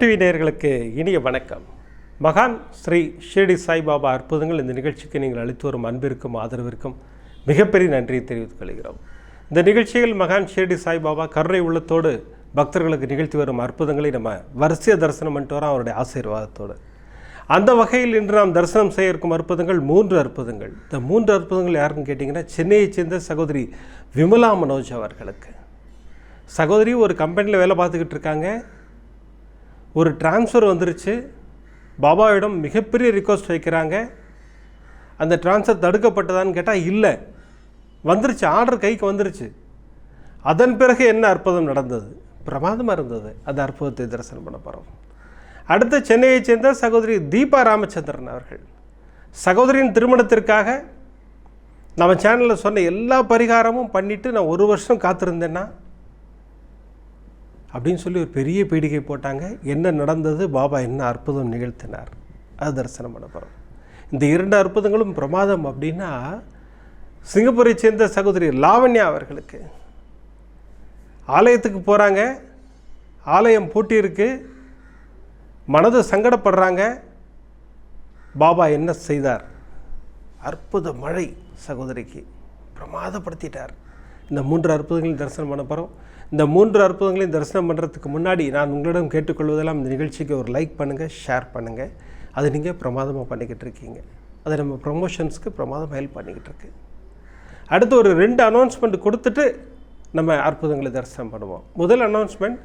TV நேயர்களுக்கு இனிய வணக்கம். மகான் ஸ்ரீ ஷிரடி சாய்பாபா அற்புதங்கள் இந்த நிகழ்ச்சிக்கு நீங்கள் அளித்து வரும் அன்பிற்கும் ஆதரவிற்கும் மிகப்பெரிய நன்றியை தெரிவித்துக் கொள்கிறோம். இந்த நிகழ்ச்சியில் மகான் ஷிரடி சாய்பாபா கருணை உள்ளத்தோடு பக்தர்களுக்கு நிகழ்த்தி வரும் அற்புதங்களை நம்ம வரிசைய தரிசனம் பண்ணிட்டு வரோம் அவருடைய ஆசீர்வாதத்தோடு. அந்த வகையில் இன்று நாம் தரிசனம் செய்ய இருக்கும் அற்புதங்கள் மூன்று அற்புதங்கள். இந்த மூன்று அற்புதங்கள் யாருன்னு கேட்டிங்கன்னா சென்னையைச் சேர்ந்த சகோதரி விமலா மனோஜ் அவர்களுக்கு. சகோதரி ஒரு கம்பெனியில் வேலை பார்த்துக்கிட்டு இருக்காங்க. ஒரு ட்ரான்ஸ்ஃபர் வந்துருச்சு. பாபாவிடம் மிகப்பெரிய ரிக்வஸ்ட் வைக்கிறாங்க. அந்த ட்ரான்ஸ்ஃபர் தடுக்கப்பட்டதான்னு கேட்டால் இல்லை. வந்துருச்சு ஆர்டர் கைக்கு வந்துருச்சு. அதன் பிறகு என்ன அற்புதம் நடந்தது? பிரமாதமாக இருந்தது. அந்த அற்புதத்தை தரிசனம் பண்ண போகிறோம் அடுத்து சென்னையைச் சேர்ந்த சகோதரி தீபா ராமச்சந்திரன் அவர்கள். சகோதரியின் திருமணத்திற்காக நம்ம சேனலில் சொன்ன எல்லா பரிகாரமும் பண்ணிவிட்டு நான் ஒரு வருஷம் காத்திருந்தேன்னா அப்படின்னு சொல்லி ஒரு பெரிய பீடிகை போட்டாங்க. என்ன நடந்தது? பாபா என்ன அற்புதம் நிகழ்த்தினார்? அது தரிசனம் பண்ண போகிறோம் இந்த இரண்டு அற்புதங்களும் பிரமாதம் அப்படின்னா சிங்கப்பூரை சேர்ந்த சகோதரி லாவண்யா அவர்களுக்கு. ஆலயத்துக்கு போகிறாங்க ஆலயம் பூட்டி இருக்கு மனது சங்கடப்படுறாங்க. பாபா என்ன செய்தார்? அற்புத மழை சகோதரிக்கு பிரமாதப்படுத்திட்டார். இந்த மூன்று அற்புதங்களையும் தரிசனம் பண்ண போகிறோம் இந்த மூன்று அற்புதங்களையும் தரிசனம் பண்ணுறதுக்கு முன்னாடி நான் உங்களிடம் கேட்டுக்கொள்வதெல்லாம் இந்த நிகழ்ச்சிக்கு ஒரு லைக் பண்ணுங்கள் ஷேர் பண்ணுங்கள் அது நீங்கள் பிரமாதமாக பண்ணிக்கிட்டு இருக்கீங்க. அது நம்ம ப்ரொமோஷன்ஸ்க்கு பிரமாதம் ஹெல்ப் பண்ணிக்கிட்டு இருக்கு. அடுத்து ஒரு ரெண்டு அனௌன்ஸ்மெண்ட் கொடுத்துட்டு நம்ம அற்புதங்களை தரிசனம் பண்ணுவோம். முதல் அனௌன்ஸ்மெண்ட்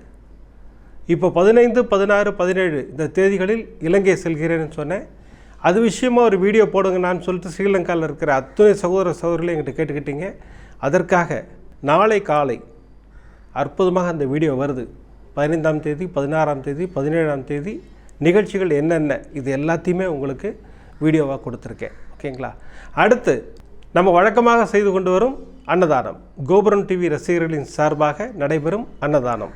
இப்போ பதினைந்து பதினாறு பதினேழு இந்த தேதிகளில் இலங்கை செல்கிறேன்னு சொன்னேன். அது விஷயமாக ஒரு வீடியோ போடுங்க நான் சொல்லிட்டு ஸ்ரீலங்காவில் இருக்கிற அத்துணை சகோதர சகோதரிகளை எங்கிட்ட கேட்டுக்கிட்டீங்க. அதற்காக நாளை காலை அற்புதமாக அந்த வீடியோ வருது. பதினைந்தாம் தேதி பதினாறாம் தேதி பதினேழாம் தேதி நிகழ்ச்சிகள் என்னென்ன இது எல்லாத்தையுமே உங்களுக்கு வீடியோவாக கொடுத்துருக்கேன். ஓகேங்களா? அடுத்து நம்ம வழக்கமாக செய்து கொண்டு வரும் அன்னதானம். கோபுரம் டிவி ரசிகர்களின் சார்பாக நடைபெறும் அன்னதானம்.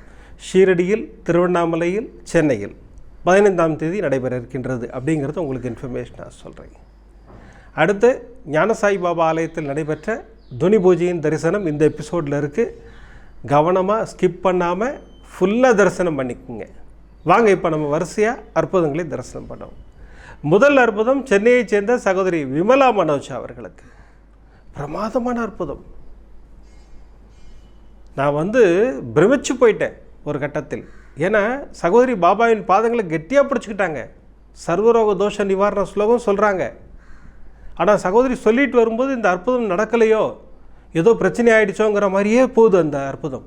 ஷீரடியில் திருவண்ணாமலையில் சென்னையில். பதினைந்தாம் தேதி நடைபெற இருக்கின்றது அப்படிங்கிறது உங்களுக்கு இன்ஃபர்மேஷன் நான் சொல்கிறேன் அடுத்து ஞானசாய் பாபா ஆலயத்தில் நடைபெற்ற துனி பூஜையின் தரிசனம் இந்த எபிசோடில் இருக்குது கவனமாக ஸ்கிப் பண்ணாமல் ஃபுல்லாக தரிசனம் பண்ணிக்கோங்க. வாங்க இப்போ நம்ம வரிசையாக அற்புதங்களை தரிசனம் பண்ணோம். முதல் அற்புதம் சென்னையை சேர்ந்த சகோதரி விமலா மனோஜ் அவர்களுக்கு. பிரமாதமான அற்புதம். நான் வந்து பிரமிச்சு போயிட்டேன் ஒரு கட்டத்தில். ஏன்னா சகோதரி பாபாவின் பாதங்களை கெட்டியாக பிடிச்சிக்கிட்டாங்க. சர்வரோக தோஷ நிவாரண ஸ்லோகம் சொல்கிறாங்க ஆனால் சகோதரி சொல்லிட்டு வரும்போது இந்த அற்புதம் நடக்கலையோ? ஏதோ பிரச்சனை ஆயிடுச்சோங்கிற மாதிரியே போகுது அந்த அற்புதம்.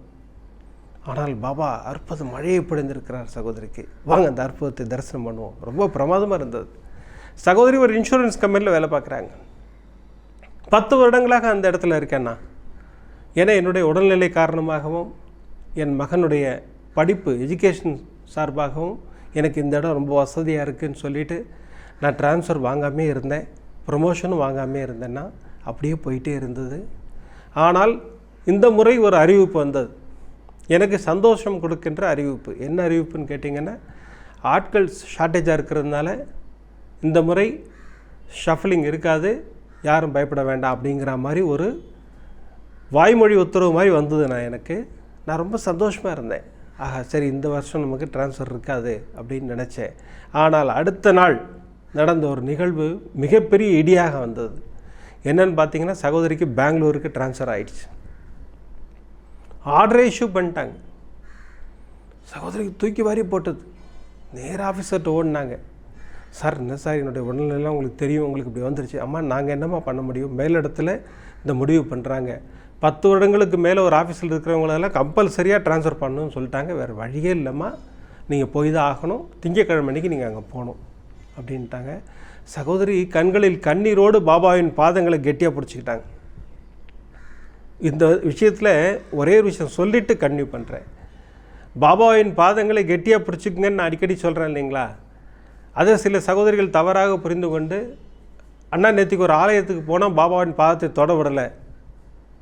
ஆனால் பாபா அற்புதம் மழையை பிடிந்திருக்கிறார் சகோதரிக்கு. வாங்க அந்த அற்புதத்தை தரிசனம் பண்ணுவோம். ரொம்ப பிரமாதமாக இருந்தது. சகோதரி ஒரு இன்சூரன்ஸ் கம்பெனியில் வேலை பார்க்குறாங்க. பத்து வருடங்களாக அந்த இடத்துல இருக்கேன்னா ஏன்னா என்னுடைய உடல்நிலை காரணமாகவும் என் மகனுடைய படிப்பு எஜுகேஷன் சார்பாகவும் எனக்கு இந்த இடம் ரொம்ப வசதியாக இருக்குதுன்னு சொல்லிட்டு நான் ட்ரான்ஸ்ஃபர் வாங்காமே இருந்தேன். ப்ரொமோஷனும் வாங்காமே இருந்தேன்னா அப்படியே போயிட்டே இருந்தது. ஆனால் இந்த முறை ஒரு அறிவிப்பு வந்தது. எனக்கு சந்தோஷம் கொடுக்கின்ற அறிவிப்பு. என்ன அறிவிப்புன்னு கேட்டிங்கன்னா ஆட்கள் ஷார்ட்டேஜாக இருக்கிறதுனால இந்த முறை ஷஃப்லிங் இருக்காது யாரும் பயப்பட வேண்டாம் அப்படிங்கிற மாதிரி ஒரு வாய்மொழி உத்தரவு மாதிரி வந்தது நான் எனக்கு. நான் ரொம்ப சந்தோஷமாக இருந்தேன். ஆஹா சரி இந்த வருஷம் நமக்கு ட்ரான்ஸ்ஃபர் இருக்காது அப்படின்னு நினச்சேன். ஆனால் அடுத்த நாள் நடந்த ஒரு நிகழ்வு மிகப்பெரிய இடியாக வந்தது. என்னன்னு பார்த்தீங்கன்னா சகோதரிக்கு பெங்களூருக்கு ட்ரான்ஸ்ஃபர் ஆயிடுச்சு. ஆர்டரே இஷ்யூ பண்ணிட்டாங்க. சகோதரிக்கு தூக்கி வாரி போட்டது. நேராக ஆஃபீஸர்கிட்ட ஓடினாங்க. சார் என்ன சார் என்னுடைய உடல்நிலைலாம் உங்களுக்கு தெரியும். உங்களுக்கு இப்படி வந்துருச்சு. அம்மா நாங்கள் என்னம்மா பண்ண முடியும்? மேலிடத்தில் இந்த முடிவு பண்ணுறாங்க பத்து வருடங்களுக்கு மேலே ஒரு ஆஃபீஸில் இருக்கிறவங்களெல்லாம் கம்பல்சரியாக ட்ரான்ஸ்ஃபர் பண்ணணும்னு சொல்லிட்டாங்க. வேறு வழியே இல்லைம்மா. நீங்கள் போய் தான் ஆகணும். திங்கக்கிழமை அன்னைக்கு நீங்கள் அங்கே போகணும். அப்படின்ட்டாங்க. சகோதரி கண்களில் கண்ணீரோடு பாபாவின் பாதங்களை கெட்டியாக பிடிச்சிக்கிட்டாங்க. இந்த விஷயத்தில் ஒரே ஒரு விஷயம் சொல்லிவிட்டு கன்யூ பண்ணுறேன் பாபாவின் பாதங்களை கெட்டியாக பிடிச்சிக்குங்கன்னு நான் அடிக்கடி சொல்கிறேன் இல்லைங்களா? அதை சில சகோதரிகள் தவறாக புரிந்து கொண்டு அண்ணா நேற்றுக்கு ஒரு ஆலயத்துக்கு போனால் பாபாவின் பாதத்தை தொட விடலை.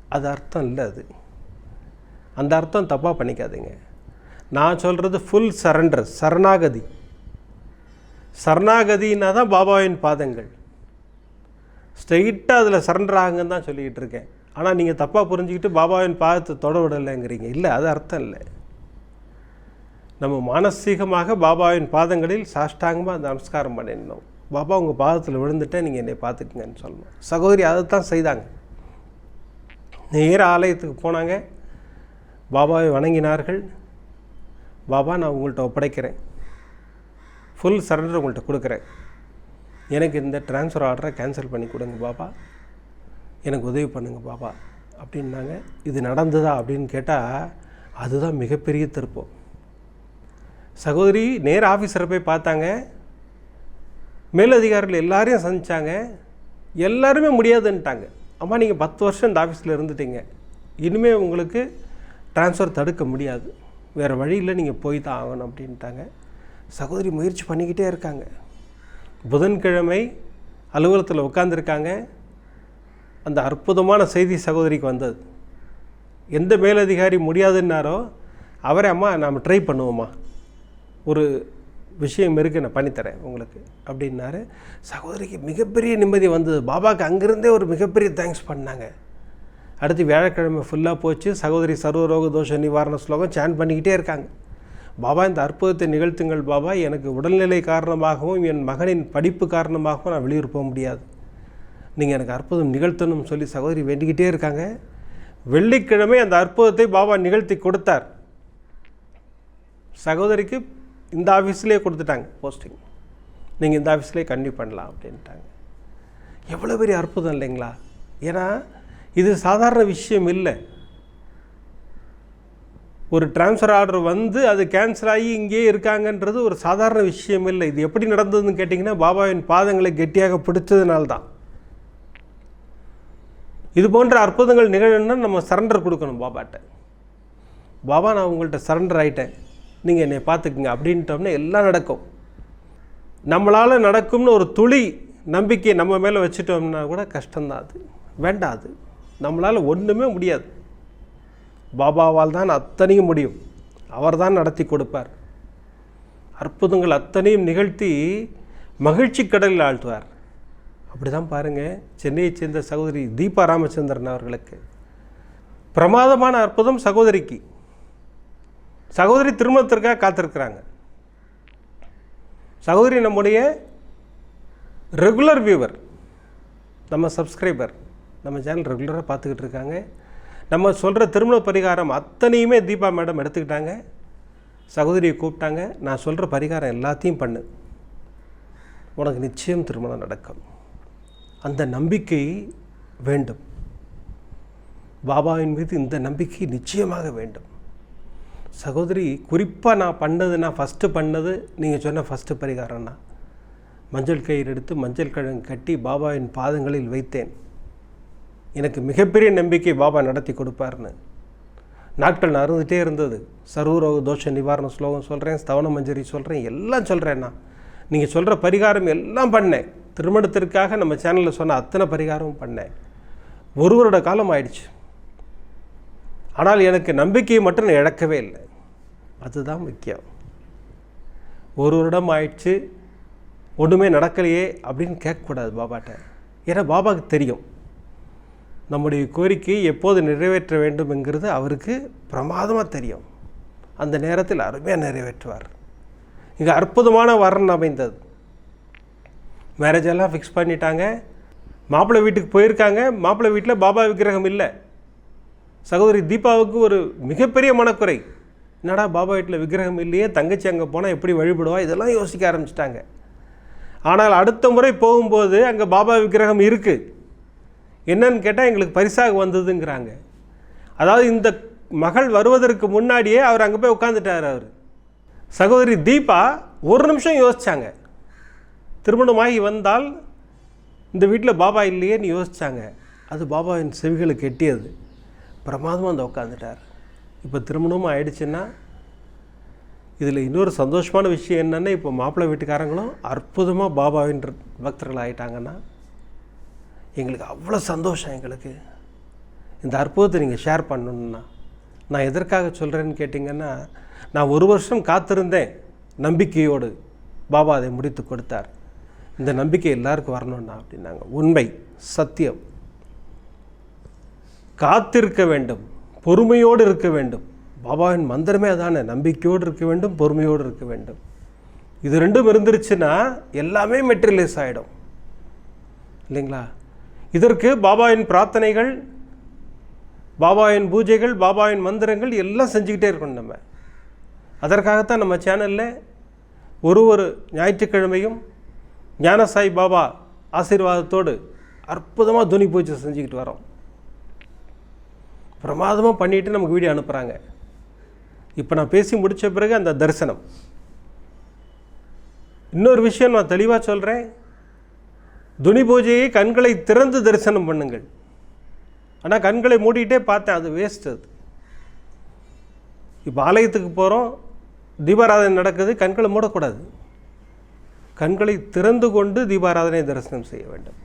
அது அர்த்தம் இல்லை அது. அந்த அர்த்தம் தப்பாக பண்ணிக்காதீங்க. நான் சொல்கிறது ஃபுல் சரண்டர் சரணாகதி. சரணாகதினா தான் பாபாவின் பாதங்கள். ஸ்ட்ரெயிட்டாக அதில் சரண்டர் ஆகுங்கன்னு தான் சொல்லிக்கிட்டு இருக்கேன். ஆனால் நீங்கள் தப்பாக புரிஞ்சுக்கிட்டு பாபாவின் பாதத்தை தொட விடலைங்கிறீங்க இல்லை அது அர்த்தம் இல்லை. நம்ம மானசீகமாக பாபாவின் பாதங்களில் சாஷ்டாங்கமாக அந்த நமஸ்காரம் பண்ணிடணும். பாபா உங்கள் பாதத்தில் விழுந்துட்டேன் நீங்கள் என்னை பார்த்துக்குங்கன்னு சொல்லணும். சகோதரி அதை தான் செய்தாங்க. நேர ஆலயத்துக்கு போனாங்க. பாபாவை வணங்கினார்கள். பாபா நான் உங்கள்கிட்ட ஒப்படைக்கிறேன். ஃபுல் சரண்டர் உங்கள்கிட்ட கொடுக்குறேன். எனக்கு இந்த ட்ரான்ஸ்ஃபர் ஆர்டரை கேன்சல் பண்ணி கொடுங்க பாபா எனக்கு உதவி பண்ணுங்கள் பாபா அப்படின்னாங்க. இது நடந்ததா அப்படின்னு கேட்டால் அதுதான் மிகப்பெரிய திருப்பம். சகோதரி நேர் ஆஃபீஸரை போய் பார்த்தாங்க. மேலதிகாரிகள் எல்லாரையும் சந்தித்தாங்க எல்லாருமே முடியாதுன்ட்டாங்க. அம்மா நீங்கள் பத்து வருஷம் இந்த ஆஃபீஸில் இருந்துட்டீங்க. இனிமேல் உங்களுக்கு ட்ரான்ஸ்ஃபர் தடுக்க முடியாது. வேறு வழியில் நீங்கள் போய் தான் ஆகணும் அப்படின்ட்டாங்க. சகோதரி முயற்சி பண்ணிக்கிட்டே இருக்காங்க. புதன்கிழமை அலுவலகத்தில் உட்காந்துருக்காங்க அந்த அற்புதமான செய்தி சகோதரிக்கு வந்தது. எந்த மேலதிகாரி முடியாதுன்னாரோ அவரே அம்மா நாம் ட்ரை பண்ணுவோம்மா. ஒரு விஷயம் இருக்குது நான் பண்ணித்தரேன் உங்களுக்கு அப்படின்னாரு. சகோதரிக்கு மிகப்பெரிய நிம்மதி வந்தது. பாபாவுக்கு அங்கேருந்தே ஒரு மிகப்பெரிய தேங்க்ஸ் பண்ணாங்க. அடுத்து வியாழக்கிழமை ஃபுல்லாக போச்சு. சகோதரி சர்வரோக தோஷ நிவாரண ஸ்லோகம் சேன் பண்ணிக்கிட்டே இருக்காங்க. பாபா இந்த அற்புதத்தை நிகழ்த்துங்கள் பாபா. எனக்கு உடல்நிலை காரணமாகவும் என் மகனின் படிப்பு காரணமாகவும் நான் வெளியூர் போக முடியாது. நீங்கள் எனக்கு அற்புதம் நிகழ்த்தணும்னு சொல்லி சகோதரி வேண்டிக்கிட்டே இருக்காங்க. வெள்ளிக்கிழமை அந்த அற்புதத்தை பாபா நிகழ்த்தி கொடுத்தார். சகோதரிக்கு இந்த ஆஃபீஸ்லேயே கொடுத்துட்டாங்க போஸ்டிங். நீங்கள் இந்த ஆஃபீஸ்லேயே கண்டினியூ பண்ணலாம் அப்படின்ட்டாங்க. எவ்வளோ பெரிய அற்புதம் இல்லைங்களா? ஏன்னா இது சாதாரண விஷயம் இல்லை. ஒரு ட்ரான்ஸ்ஃபர் ஆர்டர் வந்து அது கேன்சல் ஆகி இங்கேயே இருக்காங்கன்றது ஒரு சாதாரண விஷயம் இல்லை. இது எப்படி நடந்ததுன்னு கேட்டிங்கன்னா பாபாவின் பாதங்களை கெட்டியாக பிடிச்சதுனால தான் இது போன்ற அற்புதங்கள் நிகழணும்னா நம்ம சரண்டர் கொடுக்கணும் பாபாட்ட. பாபா நான் உங்கள்கிட்ட சரண்டர் ஆகிட்டேன் நீங்கள் என்னை பார்த்துக்குங்க. அப்படின்ட்டோம்னா எல்லாம் நடக்கும். நம்மளால் நடக்கும்னு ஒரு துளி நம்பிக்கை நம்ம மேலே வச்சுட்டோம்னா கூட கஷ்டம்தான் அது. வேண்டாம் அது. நம்மளால் ஒன்றுமே முடியாது. பாபாவால் தான் அத்தனையும் முடியும். அவர் தான் நடத்தி கொடுப்பார். அற்புதங்கள் அத்தனையும் நிகழ்த்தி மகிழ்ச்சி கடலில் ஆழ்த்துவார். அப்படி தான் பாருங்கள் சென்னையைச் சேர்ந்த சகோதரி தீபா ராமச்சந்திரன் அவர்களுக்கு. பிரமாதமான அற்புதம் சகோதரிக்கு. சகோதரி திருமணத்திற்காக காத்திருக்கிறாங்க. சகோதரி நம்முடைய ரெகுலர் வியூவர் நம்ம சப்ஸ்கிரைபர் நம்ம சேனல் ரெகுலராக பார்த்துக்கிட்டு இருக்காங்க. நம்ம சொல்கிற திருமண பரிகாரம் அத்தனையுமே தீபா மேடம் எடுத்துக்கிட்டாங்க. சகோதரியை கூப்பிட்டாங்க. நான் சொல்கிற பரிகாரம் எல்லாத்தையும் பண்ணு. உனக்கு நிச்சயம் திருமணம் நடக்கும். அந்த நம்பிக்கை வேண்டும். பாபாவின் மீது இந்த நம்பிக்கை நிச்சயமாக வேண்டும். சகோதரி குறிப்பாக நான் பண்ணது நான் ஃபஸ்ட்டு பண்ணது நீங்கள் சொன்ன ஃபஸ்ட்டு பரிகாரம்னா மஞ்சள் கயிறு எடுத்து மஞ்சள் கிழங்கு கட்டி பாபாவின் பாதங்களில் வைத்தேன். எனக்கு மிகப்பெரிய நம்பிக்கை பாபா நடத்தி கொடுப்பார்னு நாட்கள் நறுந்துகிட்டே இருந்தது. சர்வரோக தோஷ நிவாரண ஸ்லோகம் சொல்கிறேன் ஸ்தவன மஞ்சரி சொல்கிறேன் எல்லாம் சொல்கிறேன் நான். நீங்கள் சொல்கிற பரிகாரம் எல்லாம் பண்ணேன். திருமணத்திற்காக நம்ம சேனலில் சொன்ன அத்தனை பரிகாரமும் பண்ணேன். ஒரு வருட காலம் ஆயிடுச்சு. ஆனால் எனக்கு நம்பிக்கையை மட்டும் நான் இழக்கவே இல்லை. அதுதான் முக்கியம். ஒரு வருடம் ஆயிடுச்சு. ஒன்றுமே நடக்கலையே அப்படின்னு கேட்கக்கூடாது பாபாட்ட. ஏன்னா பாபாவுக்கு தெரியும். நம்முடைய கோரிக்கை எப்போது நிறைவேற்ற வேண்டும் என்கிறது அவருக்கு பிரமாதமாக தெரியும். அந்த நேரத்தில் அருமையாக நிறைவேற்றுவார். இங்கே அற்புதமான வரன் அமைந்தது. மேரேஜ் எல்லாம் ஃபிக்ஸ் பண்ணிட்டாங்க. மாப்பிள்ளை வீட்டுக்கு போயிருக்காங்க. மாப்பிள்ளை வீட்டில் பாபா விக்கிரகம் இல்லை. சகோதரி தீபாவுக்கு ஒரு மிகப்பெரிய மனக்குறை. என்னடா பாபா வீட்டில் விக்கிரகம் இல்லையே தங்கச்சி அங்கே போனால் எப்படி வழிபடுவா? இதெல்லாம் யோசிக்க ஆரம்பிச்சிட்டாங்க. ஆனால் அடுத்த முறை போகும்போது அங்கே பாபா விக்கிரகம் இருக்குது என்னன்னு கேட்டால் எங்களுக்கு பரிசாக வந்ததுங்கிறாங்க. அதாவது இந்த மகள் வருவதற்கு முன்னாடியே அவர் அங்கே போய் உட்காந்துட்டார் அவர். சகோதரி தீபா ஒரு நிமிஷம் யோசிச்சாங்க. திருமணமாகி வந்தால் இந்த வீட்டில் பாபா இல்லையேன்னு யோசிச்சாங்க. அது பாபாவின் செவிகளுக்கு எட்டியது பிரமாதமாக அந்த உட்காந்துட்டார் இப்போ திருமணமும் ஆயிடுச்சுன்னா இதில் இன்னொரு சந்தோஷமான விஷயம் என்னென்னா இப்போ மாப்பிள்ளை வீட்டுக்காரங்களும் அற்புதமாக பாபாவின் பக்தர்கள் ஆகிட்டாங்கன்னா எங்களுக்கு அவ்வளோ சந்தோஷம் எங்களுக்கு. இந்த அற்புதத்தை நீங்கள் ஷேர் பண்ணணுன்னா நான் எதற்காக சொல்கிறேன்னு கேட்டிங்கன்னா நான் ஒரு வருஷம் காத்திருந்தேன் நம்பிக்கையோடு பாபா அதை முடித்து கொடுத்தார். இந்த நம்பிக்கை எல்லாருக்கும் வரணும்னா அப்படின்னாங்க. உண்மை சத்தியம். காத்திருக்க வேண்டும் பொறுமையோடு இருக்க வேண்டும். பாபாவின் மந்திரமே அதானே நம்பிக்கையோடு இருக்க வேண்டும் பொறுமையோடு இருக்க வேண்டும். இது ரெண்டும் இருந்துருச்சுன்னா எல்லாமே மெட்டீரியலைஸ் ஆகிடும் இல்லைங்களா? இதற்கு பாபாவின் பிரார்த்தனைகள் பாபாவின் பூஜைகள் பாபாவின் மந்திரங்கள் எல்லாம் செஞ்சுக்கிட்டே இருக்கணும் நம்ம. அதற்காகத்தான் நம்ம சேனலில் ஒரு ஒரு ஞாயிற்றுக்கிழமையும் ஞானசாய் பாபா ஆசீர்வாதத்தோடு அற்புதமாக துணி பூஜை செஞ்சுக்கிட்டு வரோம். பிரமாதமாக பண்ணிட்டு நமக்கு வீடியோ அனுப்புகிறாங்க இப்போ நான் பேசி முடித்த பிறகு அந்த தரிசனம். இன்னொரு விஷயம் நான் தெளிவாக சொல்கிறேன் துணி பூஜையை கண்களை திறந்து தரிசனம் பண்ணுங்கள். ஆனால் கண்களை மூடிக்கிட்டே பார்த்தேன் அது வேஸ்ட் அது. இப்போ ஆலயத்துக்கு போகிறோம் தீபாராதனை நடக்குது கண்களை மூடக்கூடாது. கண்களை திறந்து கொண்டு தீபாராதனை தரிசனம் செய்ய வேண்டும்.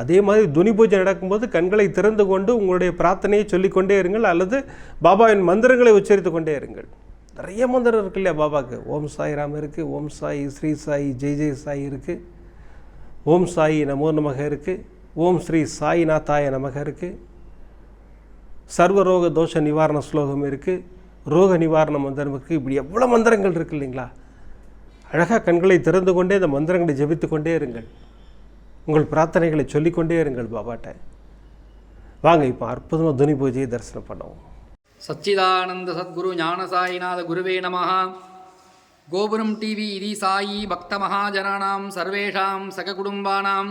அதே மாதிரி துனி பூஜை நடக்கும்போது கண்களை திறந்து கொண்டு உங்களுடைய பிரார்த்தனையை சொல்லிக்கொண்டே இருங்கள் அல்லது பாபாவின் மந்திரங்களை உச்சரித்து கொண்டே இருங்கள். நிறைய மந்திரம் இருக்கு இல்லையா பாபாவுக்கு ஓம் சாய் ராம் இருக்குது ஓம் சாய் ஸ்ரீ சாய் ஜெய் ஜெய் சாய் இருக்குது ஓம் சாயி நமோ நமக இருக்குது ஓம் ஸ்ரீ சாய்நாத்தாய நமக இருக்குது சர்வரோக தோஷ நிவாரண ஸ்லோகம் இருக்குது ரோக நிவாரண மந்திரம் இருக்குது இப்படி எவ்வளோ மந்திரங்கள் இருக்கு இல்லைங்களா? அழகாக கண்களை திறந்து கொண்டே இந்த மந்திரங்களை ஜெபித்து கொண்டே இருங்கள். உங்கள் பிரார்த்தனைகளை சொல்லிக்கொண்டே இருங்கள் பாபாட்ட. வாங்க இப்போ அற்புதமாக துனி பூஜையை தரிசனம் பண்ணுவோம். சச்சிதானந்த சத்குரு ஞானசாயிநாத குருவே நமகா கோபுரம் டிவி இதி சாயி பக்தமகாஜனானாம் சர்வேஷாம் சககுடும்பானாம்.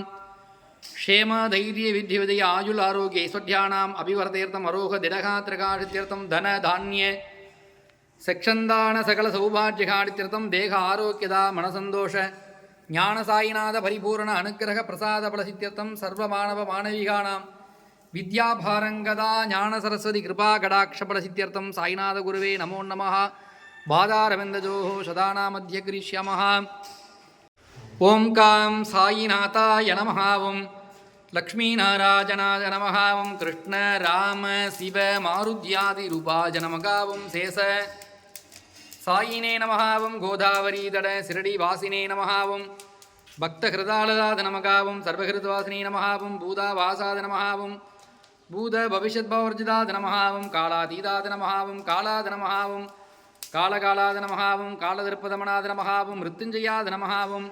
க்ஷேம தைரிய வித்யவிதய ஆயுள் ஆரோக்கிய ஐஸ்வர்யானாம் அபிவரதீர்த்தம் அரோக திரகாத்திரகாடித்யர்த்தம் தன தானிய. சக்ஷந்தான சகல சௌபாகியகாடித்யர்த்தம் தேக ஆரோக்கியதா மனசந்தோஷ. ஞானசாயிநாத பரிபூரண அனுக்கிரக பிரசாத பலசித்தீர்த்தம் சர்வ மாணவ மாணவிகானாம். வித்யாபாரங்கதா ஞான சரஸ்வதி கிருபா கடாட்ச கடாட்சபலசித்யர்த்தம் சாய்நாத குருவே நமோ நமஹா. பாதாரவிந்தஜோः சதானா ஓம் காம் சாயிநாதாய நமஹாவும் ஓம் லக்ஷ்மீநாராஜனாய நமः கிருஷ்ண ராம சிவ மாருத்யாதி ரூபாஜ நமகாவும் சேச சாயினே நமகாவும் கோதாவரி தட சிரடி வாசினே நமகாவும் பக்தஹிருதாலதாத நமகாவும் சர்வஹிருதவாசினே நமகாவும் பூதாவாசாத நமகாவும் பூத பவிஷத் பவர்ஜிதாத நமகாவும் காலாதீதாத நமகாவும் காலாத நமகாவும் காலகாலாத நமகாவும் காலதிருப்பதமனாத நமகாவும் மிருத்துஞ்சயாத நமகாவும்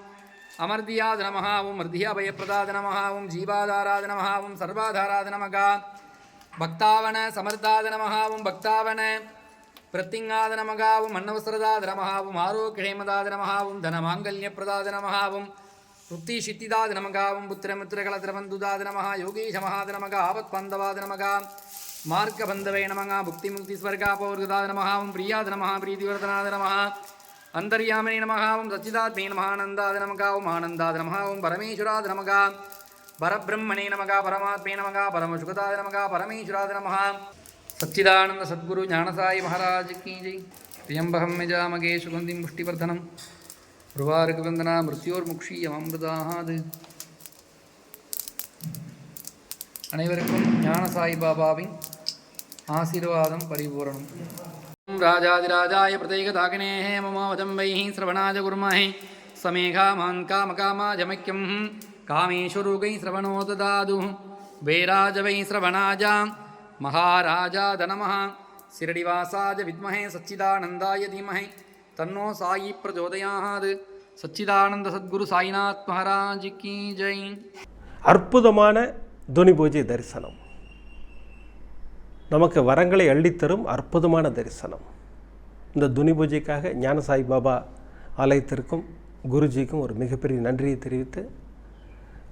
அமர்தியாத நமகாவும் மிருதியாபயப்பிரதாத நமகாவும் ஜீவாதாராத நமகாவும் சர்வாதாராத நமகா பக்தாவன சமர்த்தாத நமகாவும் பக்தாவன பிரத்திங்காத நமகாவும் அன்னவசரதாத நமகாவும் ஆரோக்கியமதாத நமகாவும் தனமாங்கல்யப்பிரதாத நமகாவும் ருத்தி சித்திதாத நமகாவும் புத்திரமித்திரகலத்திரபந்துதாத நமகா யோகீஷ மகாத நமகா ஆபத்பந்தவாத நமகா மார்க்கபந்தவே நமகா புக்தி முக்தி ஸ்வர்காபௌர்கதாத நமகாவும் பிரியாத நமகா பிரீதிவர்தனாத நமகா அந்தர்யாமினி நமகாவும் சச்சிதாத்மே நமகானந்தாத நமகாவும் ஆனந்தாத நமகாவும் பரமேஸ்வராத நமகா பரபிரம்மணே நமகா பரமாத்மே நமகா பரமசுகதாத நமகா பரமேஸ்வராத நமகா சச்சிதானந்த சத்குரு ஞானசாயி மகாராஜ் கீ ஜெய் பிரியம்பகம் யஜாமகே சுகந்திம் புஷ்டிவர்தனம். ருவாருகவந்தனா மிருத்யோர்முக்ஷீயமம்ருதாது அனைவருக்கும் ஞான சாய் பாபாவின் ஆசீர்வாதம் பரிபூரணம். ராஜாதிராஜாய பிரதேகதாகினேஹே மமாவதம்பைः ஸ்ரவணாஜ குருமஹே சமேகா மான் காமகாமாஜமக்கியம் காமேஸ்வரூகை ஸ்ரவணோ ததாது வேராஜவை ஸ்ரவணாஜா மகாராஜா தனமஹா சிரடிவாசாஜ வித்மஹே சச்சிதானந்தாய தீமஹே தன்னோ சாயி பிரஜோதயாது சச்சிதானந்த சத்குரு சாய்நாத் மகாராஜ் கி ஜெய் அற்புதமான துனி பூஜை தரிசனம். நமக்கு வரங்களை அள்ளித்தரும் அற்புதமான தரிசனம். இந்த துனி பூஜைக்காக ஞானசாய் பாபா ஆலயத்திற்கும் குருஜிக்கும் ஒரு மிகப்பெரிய நன்றியை தெரிவித்து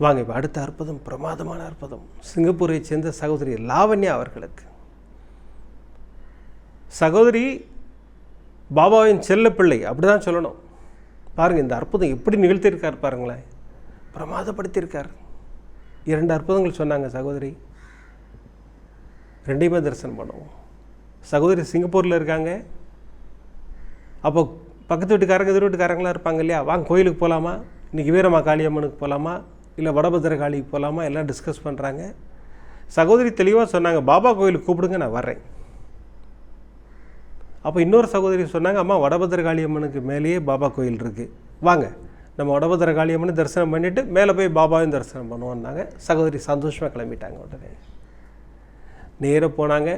வாங்க இப்போ அடுத்த அற்புதம் பிரமாதமான அற்புதம். சிங்கப்பூரை சேர்ந்த சகோதரி லாவண்யா அவர்களுக்கு. சகோதரி பாபாவின் செல்லப்பிள்ளை அப்படி தான் சொல்லணும். பாருங்கள் இந்த அற்புதம் எப்படி நிகழ்த்தியிருக்கார் பாருங்களேன். பிரமாதப்படுத்தியிருக்கார். இரண்டு அற்புதங்கள் சொன்னாங்க சகோதரி. ரெண்டையுமே தரிசனம் பண்ணுவோம். சகோதரி சிங்கப்பூரில் இருக்காங்க. அப்போ பக்கத்து வீட்டுக்காரங்க எதிர் வீட்டுக்காரங்களாம் இருப்பாங்க இல்லையா? வாங்க கோயிலுக்கு போகலாமா இன்றைக்கி வீரமா காளியம்மனுக்கு போகலாமா இல்லை வடபத்திர காளிக்கு போகலாமா எல்லாம் டிஸ்கஸ் பண்ணுறாங்க சகோதரி தெளிவாக சொன்னாங்க பாபா கோயிலுக்கு கூப்பிடுங்க நான் வர்றேன். அப்போ இன்னொரு சகோதரி சொன்னாங்க அம்மா வடபத்திர காளியம்மனுக்கு மேலேயே பாபா கோயில் இருக்குது வாங்க நம்ம வடபத்திர காளியம்மனை தரிசனம் பண்ணிவிட்டு மேலே போய் பாபாவையும் தரிசனம் பண்ணுவோம்னாங்க. சகோதரி சந்தோஷமாக கிளம்பிட்டாங்க உடனே. நேராக போனாங்க.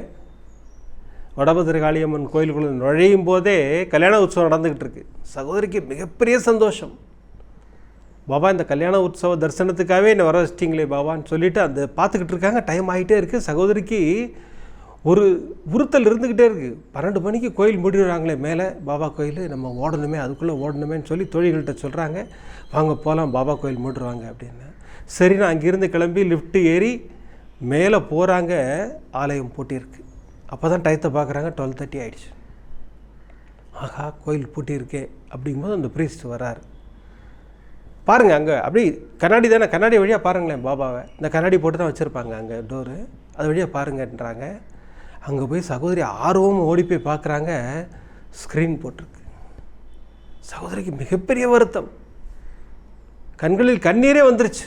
வடபத்திர காளியம்மன் கோயிலுக்குள்ள நுழையும் போதே கல்யாண உற்சவம் நடந்துக்கிட்டு இருக்கு. சகோதரிக்கு மிகப்பெரிய சந்தோஷம். பாபா இந்த கல்யாண உற்சவ தரிசனத்துக்காகவே என்னை வர வச்சிட்டிங்களே பாபான்னு சொல்லிட்டு அந்த பார்த்துக்கிட்டு இருக்காங்க. டைம் ஆகிட்டே இருக்குது சகோதரிக்கு ஒரு உறுத்தல் இருந்துக்கிட்டே இருக்குது பன்னெண்டு மணிக்கு கோயில் முடிடுறாங்களே மேலே. பாபா கோயில் நம்ம ஓடணுமே அதுக்குள்ளே ஓடணுமேன்னு சொல்லி தொழில்கள்கிட்ட சொல்கிறாங்க வாங்க போகலாம் பாபா கோயில் மூடுறாங்க அப்படின்னு. சரி நான் அங்கேருந்து கிளம்பி லிஃப்ட்டு ஏறி மேலே போகிறாங்க ஆலயம் பூட்டியிருக்கு. அப்போ தான் டயத்தை பார்க்குறாங்க டுவெல் தேர்ட்டி ஆயிடுச்சு. ஆஹா கோயில் பூட்டியிருக்கே அப்படிங்கும்போது அந்த ப்ரீஸ்ட் வராரு பாருங்கள் அங்கே அப்படி கண்ணாடி தானே கண்ணாடி வழியாக பாருங்களேன் பாபாவை. இந்த கண்ணாடி போட்டு தான் வச்சுருப்பாங்க அங்கே டோரு அது வழியாக பாருங்கன்றாங்க. அங்கே போய் சகோதரி ஆர்வமும் ஓடி போய் பார்க்குறாங்க ஸ்க்ரீன் போட்டிருக்கு. சகோதரிக்கு மிகப்பெரிய வருத்தம். கண்களில் கண்ணீரே வந்துருச்சு.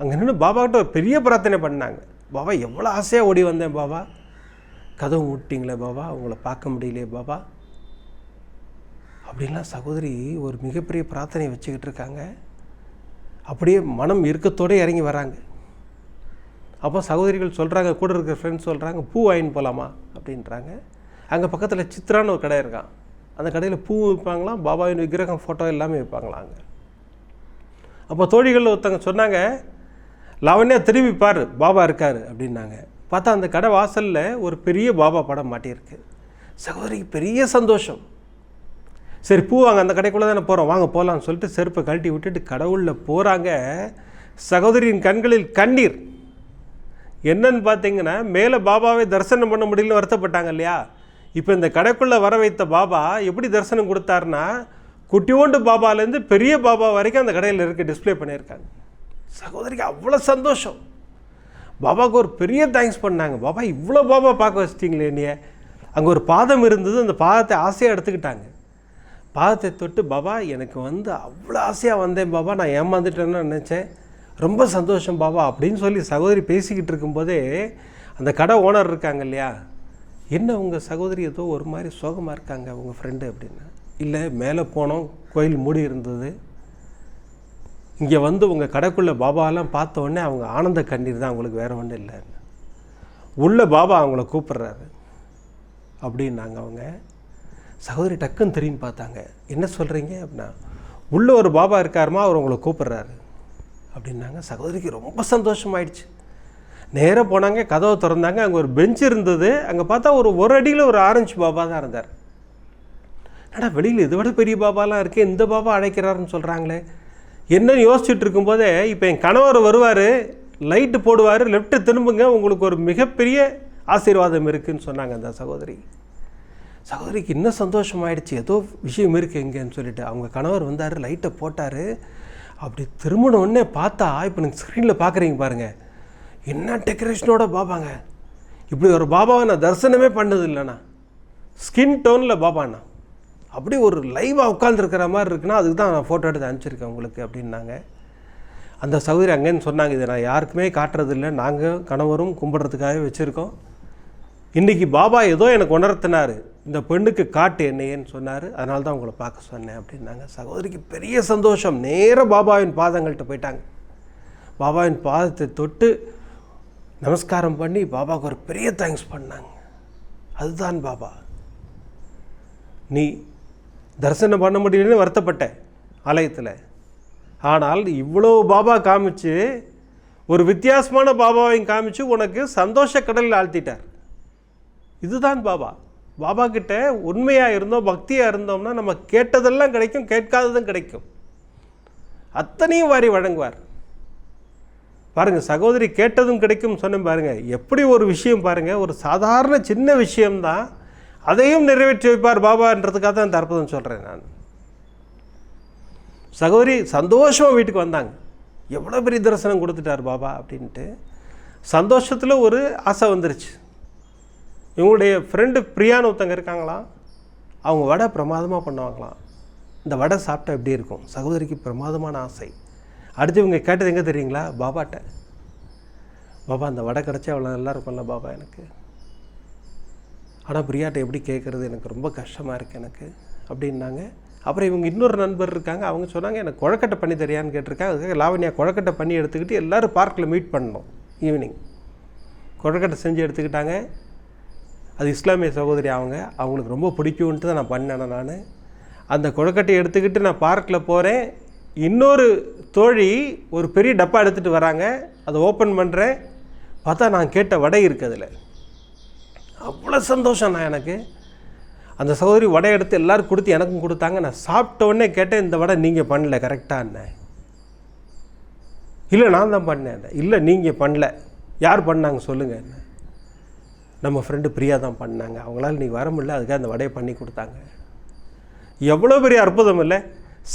அங்கே நின்று பாபாக்கிட்ட ஒரு பெரிய பிரார்த்தனை பண்ணாங்க. பாபா எவ்வளோ ஆசையாக ஓடி வந்தேன் பாபா. கதவு விட்டிங்களே பாபா உங்களை பார்க்க முடியலையே பாபா. அப்படின்லாம் சகோதரி ஒரு மிகப்பெரிய பிரார்த்தனை வச்சுக்கிட்டு இருக்காங்க. அப்படியே மனம் இறுக்கத்தோடு இறங்கி வராங்க. அப்போ சகோதரிகள் சொல்கிறாங்க கூட இருக்கிற ஃப்ரெண்ட்ஸ் சொல்கிறாங்க பூ வாங்கின்னு போகலாமா அப்படின்றாங்க. அங்கே பக்கத்தில் சித்ரான்னு ஒரு கடை இருக்கான். அந்த கடையில் பூ விற்பாங்களாம் பாபாவின் விக்கிரகம் ஃபோட்டோ எல்லாமே வைப்பாங்களாம் அங்கே. அப்போ தோழிகளில் ஒருத்தங்க சொன்னாங்க லாவண்யா திரும்பி பார் பாபா இருக்கார் அப்படின்னாங்க. பார்த்தா அந்த கடை வாசலில் ஒரு பெரிய பாபா படம் மாட்டியிருக்கு. சகோதரிக்கு பெரிய சந்தோஷம். சரி பூ வாங்க அந்த கடைக்குள்ளே தானே போகிறோம் வாங்க போகலான்னு சொல்லிட்டு செருப்பை கழட்டி விட்டுட்டு கடவுளில் போகிறாங்க சகோதரியின் கண்களில் கண்ணீர். என்னன்னு பார்த்தீங்கன்னா மேலே பாபாவை தரிசனம் பண்ண முடியலன்னு வருத்தப்பட்டாங்க இல்லையா? இப்போ இந்த கடைக்குள்ளே வர வைத்த பாபா எப்படி தரிசனம் கொடுத்தாருன்னா குட்டியோண்டு பாபாலேருந்து பெரிய பாபா வரைக்கும் அந்த கடையில் இருக்க டிஸ்ப்ளே பண்ணியிருக்காங்க. சகோதரிக்கு அவ்வளோ சந்தோஷம். பாபாவுக்கு ஒரு பெரிய தேங்க்ஸ் பண்ணாங்க. பாபா இவ்வளோ பாபா பார்க்க வச்சிட்டிங்களே என்னைய. அங்கே ஒரு பாதம் இருந்தது. அந்த பாதத்தை ஆசையாக எடுத்துக்கிட்டாங்க. பாதத்தை தொட்டு பாபா எனக்கு வந்து அவ்வளோ ஆசையாக வந்தேன் பாபா. நான் ஏமாந்துட்டேன்னு நினச்சேன். ரொம்ப சந்தோஷம் பாபா. அப்படின்னு சொல்லி சகோதரி பேசிக்கிட்டு இருக்கும்போதே அந்த கடை ஓனர் இருக்காங்க இல்லையா? என்ன உங்கள் சகோதரி ஏதோ ஒரு மாதிரி சோகமாக இருக்காங்க உங்கள் ஃப்ரெண்டு அப்படின்னு. இல்லை மேலே போனோம். கோயில் மூடி இருந்தது. இங்கே வந்து உங்கள் கடைக்குள்ளே பாபாலாம் பார்த்த உடனே அவங்க ஆனந்த கண்ணீர் தான் அவங்களுக்கு வேறு ஒன்றும் இல்லை. உள்ளே பாபா அவங்கள கூப்பிட்றாரு. அப்படின்னாங்க அவங்க. சகோதரி டக்குன்னு தெரியும் பார்த்தாங்க. என்ன சொல்கிறீங்க அப்படின்னா உள்ளே ஒரு பாபா இருக்காருமா அவர் உங்களை கூப்பிட்றாரு. அப்படின்னாங்க. சகோதரிக்கு ரொம்ப சந்தோஷமாயிடுச்சு. நேராக போனாங்க கதவை திறந்தாங்க. அங்கே ஒரு பெஞ்ச் இருந்தது. அங்கே பார்த்தா ஒரு ஒரு அடியில் ஒரு ஆரஞ்சு பாபா தான் இருந்தார். ஆனால் வெளியில் இதை விட பெரிய பாபாலாம் இருக்குது இந்த பாபா அழைக்கிறாருன்னு சொல்கிறாங்களே என்னன்னு யோசிச்சுட்டு இருக்கும்போதே இப்போ என் கணவர் வருவார் லைட்டு போடுவார் லெஃப்ட்டு திரும்புங்க உங்களுக்கு ஒரு மிகப்பெரிய ஆசீர்வாதம் இருக்குன்னு சொன்னாங்க அந்த சகோதரி. சகோதரிக்கு இன்னும் சந்தோஷமாயிடுச்சு. ஏதோ விஷயம் இருக்குது எங்கேன்னு சொல்லிட்டு. அவங்க கணவர் வந்தார் லைட்டை போட்டார். அப்படி திரும்பின உடனே பார்த்தா இப்போ நீங்கள் ஸ்க்ரீனில் பார்க்குறீங்க பாருங்கள் என்ன டெக்கரேஷனோட பாபாங்க இப்படி ஒரு பாபாவை நான் தரிசனமே பண்ணது இல்லைண்ணா ஸ்கின் டோனில் பாபாண்ணா அப்படி ஒரு லைவாக உட்காந்துருக்கிற மாதிரி இருக்குன்னா அதுக்கு தான் நான் ஃபோட்டோ எடுத்து அனுப்பிச்சிருக்கேன் உங்களுக்கு அப்படின்னாங்க. அந்த சகோதரி அங்கேன்னு சொன்னாங்க இதை நான் யாருக்குமே காட்டுறதில்ல. நாங்கள் கணவரும் கும்பிட்றதுக்காகவே வச்சுருக்கோம். இன்றைக்கி பாபா ஏதோ எனக்கு உணர்த்தினார். இந்த பெண்ணுக்கு காட்டு என்னையேன்னு சொன்னார். அதனால தான் உங்களை பார்க்க சொன்னேன் அப்படின்னாங்க. சகோதரிக்கு பெரிய சந்தோஷம். நேராக பாபாவின் பாதங்கள்கிட்ட போயிட்டாங்க. பாபாவின் பாதத்தை தொட்டு நமஸ்காரம் பண்ணி பாபாவுக்கு ஒரு பெரிய தேங்க்ஸ் பண்ணாங்க. அதுதான் பாபா. நீ தரிசனம் பண்ண முடியலன்னு வருத்தப்பட்டேன் ஆலயத்தில். ஆனால் இவ்வளோ பாபா காமிச்சு ஒரு வித்தியாசமான பாபாவையும் காமிச்சு உனக்கு சந்தோஷ கடலில் ஆழ்த்திட்டார். இதுதான் பாபா. பாபா கிட்ட உண்மையாக இருந்தோம் பக்தியாக இருந்தோம்னா நம்ம கேட்டதெல்லாம் கிடைக்கும் கேட்காததும் கிடைக்கும். அத்தனையும் வாரி வழங்குவார். பாருங்கள் சகோதரி கேட்டதும் கிடைக்கும் சொன்னேன் பாருங்கள் எப்படி ஒரு விஷயம் பாருங்கள் ஒரு சாதாரண சின்ன விஷயம்தான். அதையும் நிறைவேற்றி வைப்பார் பாபான்றதுக்காக தான் இந்த அற்புதம் சொல்கிறேன் நான். சகோதரி சந்தோஷமாக வீட்டுக்கு வந்தாங்க. எவ்வளோ பெரிய தரிசனம் கொடுத்துட்டார் பாபா அப்படின்ட்டு சந்தோஷத்தில் ஒரு ஆசை வந்துருச்சு. இவங்களுடைய ஃப்ரெண்டு பிரியான்னு ஒருத்தங்க இருக்காங்களாம் அவங்க வடை பிரமாதமாக பண்ணுவாங்களாம். இந்த வடை சாப்பிட்டா எப்படி இருக்கும்? சகோதரிக்கு பிரமாதமான ஆசை. அடுத்து இவங்க கேட்டது எங்கே தெரியுங்களா? பாபாட்ட. பாபா அந்த வடை கிடச்சா அவ்வளோ நல்லா இருக்கும்ல பாபா எனக்கு. ஆனால் பிரியாட்ட எப்படி கேட்குறது எனக்கு ரொம்ப கஷ்டமாக இருக்குது எனக்கு. அப்படின்னாங்க. அப்புறம் இவங்க இன்னொரு நண்பர் இருக்காங்க. அவங்க சொன்னாங்க எனக்கு குழக்கட்டை பண்ணி தரியான்னு கேட்டிருக்காங்க. அதுக்காக லாவண்யா குழக்கட்டை பண்ணி எடுத்துக்கிட்டு எல்லோரும் பார்க்கில் மீட் பண்ணோம் ஈவினிங் குழக்கட்டை செஞ்சு எடுத்துக்கிட்டாங்க. அது இஸ்லாமிய சகோதரி அவங்க. அவங்களுக்கு ரொம்ப பிடிக்கும்ன்ட்டு தான் நான் பண்ணேன் நான். அந்த கொழுக்கட்டையை எடுத்துக்கிட்டு நான் பார்க்கில் போகிறேன் இன்னொரு தோழி ஒரு பெரிய டப்பா எடுத்துகிட்டு வராங்க. அதை ஓப்பன் பண்ணுறேன் பார்த்தா நான் கேட்ட வடை இருக்குது அதில். அவ்வளோ சந்தோஷம்ண்ணா எனக்கு. அந்த சகோதரி வடை எடுத்து எல்லோரும் கொடுத்து எனக்கும் கொடுத்தாங்க. நான் சாப்பிட்ட உடனே கேட்டேன் இந்த வடை நீங்கள் பண்ணல கரெக்டாக என்ன இல்லை நான் தான் பண்ணேன் இல்லை நீங்கள் பண்ணல. யார் பண்ணாங்க சொல்லுங்கள் என்ன நம்ம ஃப்ரெண்டு பிரியா தான் பண்ணாங்க. அவங்களால நீ வர முடியல அதுக்காக அந்த வடையை பண்ணி கொடுத்தாங்க. எவ்வளோ பெரிய அற்புதம் இல்லை.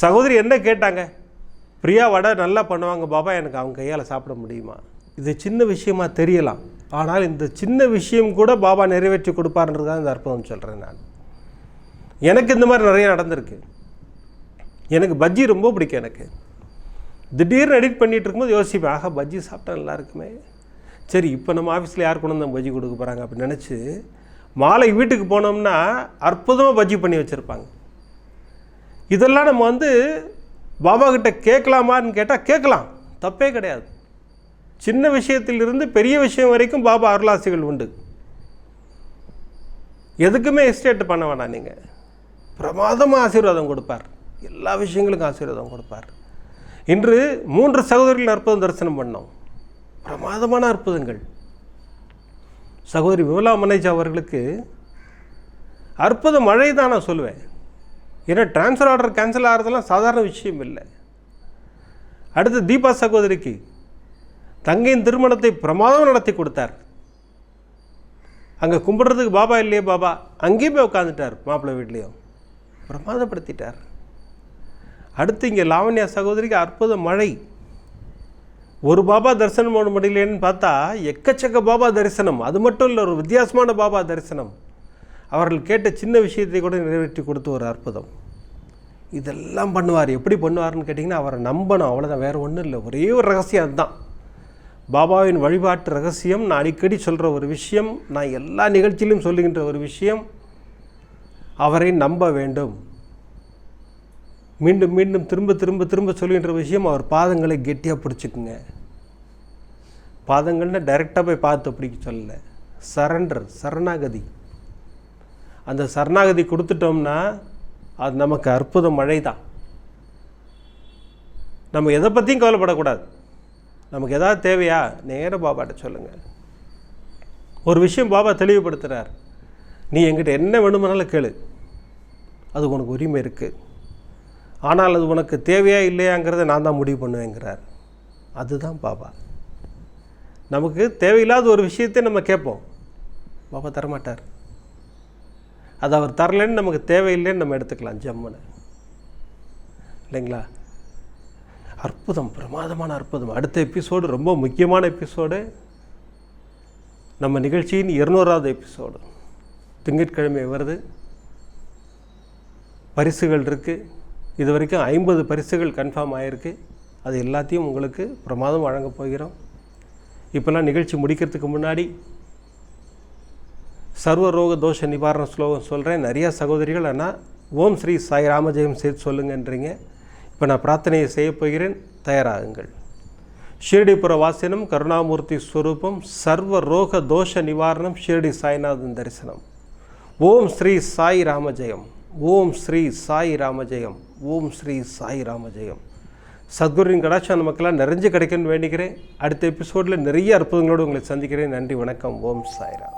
சகோதரி என்ன கேட்டாங்க? பிரியா வடை நல்லா பண்ணுவாங்க பாபா எனக்கு அவங்க கையால் சாப்பிட முடியுமா? இது சின்ன விஷயமா தெரியலாம். ஆனால் இந்த சின்ன விஷயம் கூட பாபா நிறைவேற்றி கொடுப்பாருன்றதான் இந்த அற்புதம் சொல்கிறேன் நான். எனக்கு இந்த மாதிரி நிறைய நடந்திருக்கு. எனக்கு பஜ்ஜி ரொம்ப பிடிக்கும் எனக்கு. திடீர்னு எடிட் பண்ணிகிட்டு இருக்கும்போது யோசிப்பேன் ஆக பஜ்ஜி சாப்பிட்டா நல்லா இருக்குமே. சரி இப்போ நம்ம ஆஃபீஸில் யார் கொண்டு வந்து பஜ்ஜி கொடுக்க போகிறாங்க அப்படின்னு நினச்சி மாலை வீட்டுக்கு போனோம்னா அற்புதமாக பஜ்ஜி பண்ணி வச்சுருப்பாங்க. இதெல்லாம் நம்ம வந்து பாபா கிட்ட கேட்கலாமான்னு கேட்டால் கேட்கலாம். தப்பே கிடையாது. சின்ன விஷயத்திலிருந்து பெரிய விஷயம் வரைக்கும் பாபா அருளாசிகள் உண்டு. எதுக்குமே எஸ்டேட் பண்ண வேணாம் நீங்கள் பிரமாதமாக ஆசீர்வாதம் கொடுப்பார். எல்லா விஷயங்களுக்கும் ஆசீர்வாதம் கொடுப்பார். இன்று மூன்று சகோதரிகள் அற்புதம் தரிசனம் பண்ணோம். பிரமாதமான அற்புதங்கள். சகோதரி விமலா மனேஜ் அவர்களுக்கு அற்புத மழை தான் நான் சொல்லுவேன் ஏன்னா ட்ரான்ஸ்ஃபர் ஆர்டர் கேன்சல் ஆகிறதெல்லாம் சாதாரண விஷயம் இல்லை. அடுத்து தீபா சகோதரிக்கு தங்கையின் திருமணத்தை பிரமாதம் நடத்தி கொடுத்தார். அங்கே கும்பிட்றதுக்கு பாபா இல்லையே பாபா? அங்கேயும் போய் உட்காந்துட்டார் மாப்பிள்ளை வீட்லேயும். பிரமாதப்படுத்திட்டார். அடுத்து இங்கே லாவண்யா சகோதரிக்கு அற்புத மழை. ஒரு பாபா தரிசனம் பண்ண முடியலன்னு பார்த்தா எக்கச்சக்க பாபா தரிசனம். அது மட்டும் இல்லை ஒரு வித்தியாசமான பாபா தரிசனம். அவர்கள் கேட்ட சின்ன விஷயத்தை கூட நிறைவேற்றி கொடுத்த ஒரு அற்புதம். இதெல்லாம் பண்ணுவார். எப்படி பண்ணுவார்னு கேட்டிங்கன்னா அவரை நம்பணும். அவ்வளோதான் வேறு ஒன்றும் இல்லை. ஒரே ஒரு ரகசியம் அதுதான். பாபாவின் வழிபாட்டு ரகசியம் நான் அடிக்கடி சொல்கிற ஒரு விஷயம் நான் எல்லா நிகழ்ச்சியிலும் சொல்லுகின்ற ஒரு விஷயம் அவரை நம்ப வேண்டும். மீண்டும் மீண்டும் திரும்ப திரும்ப திரும்ப சொல்லுகின்ற விஷயம் அவர் பாதங்களை கெட்டியாக பிடிச்சிக்குங்க. பாதங்கள்னு டைரெக்டாக போய் பார்த்து பிடிக்க சொல்லலை. சரண்டர் சரணாகதி. அந்த சரணாகதி கொடுத்துட்டோம்னா அது நமக்கு அற்புத மழை தான் நம்ம எதை பற்றியும் கவலைப்படக்கூடாது. நமக்கு எதாவது தேவையா? நேராக பாபாட்ட சொல்லுங்கள் ஒரு விஷயம் பாபா தெளிவுபடுத்துகிறார் நீ என்கிட்ட என்ன வேணுமானாலும் கேளு. அது உனக்கு உரிமை இருக்குது ஆனால் அது உனக்கு தேவையா இல்லையாங்கிறத நான் தான் முடிவு பண்ணுவேங்கிறார். அதுதான் பாபா. நமக்கு தேவையில்லாத ஒரு விஷயத்தை நம்ம கேட்போம். பாபா தரமாட்டார். அது அவர் தரலைன்னு நமக்கு தேவையில்லைன்னு நம்ம எடுத்துக்கலாம் ஜம்முன்னு. இல்லைங்களா? அற்புதம் பிரமாதமான அற்புதம். அடுத்த எபிசோடு ரொம்ப முக்கியமான எபிசோடு நம்ம நிகழ்ச்சியின் இருநூறாவது எபிசோடு திங்கட்கிழமை வருது. பரிசுகள் இருக்குது இது வரைக்கும் ஐம்பது பரிசுகள் கன்ஃபார்ம் ஆகிருக்கு அது எல்லாத்தையும் உங்களுக்கு பிரமாதம் வழங்கப் போகிறோம். இப்போல்லாம் நிகழ்ச்சி முடிக்கிறதுக்கு முன்னாடி சர்வரோக தோஷ நிவாரண ஸ்லோகம் சொல்கிறேன் நிறையா சகோதரிகள் ஆனால் ஓம் ஸ்ரீ சாய் ராமஜெயம் சேர்த்து சொல்லுங்கன்றீங்க. இப்போ நான் பிரார்த்தனையை செய்ய போகிறேன். தயாராகுங்கள். ஷிரடிபுர வாசினம் கருணாமூர்த்தி ஸ்வரூபம் சர்வ ரோக தோஷ நிவாரணம் ஷிரடி சாய்நாதன் தரிசனம். ஓம் ஸ்ரீ சாய் ராமஜெயம் ஓம் ஸ்ரீ சாய் ராமஜெயம் ஓம் ஸ்ரீ சாய் ராமஜெயம் சத்குருவின் கடாட்சம் நமக்கெல்லாம் நிறைஞ்சு கிடைக்கும்னு வேண்டிக்கிறேன். அடுத்த எபிசோடில் நிறைய அற்புதங்களோடு உங்களை சந்திக்கிறேன். நன்றி வணக்கம். ஓம் சாய்ராம்.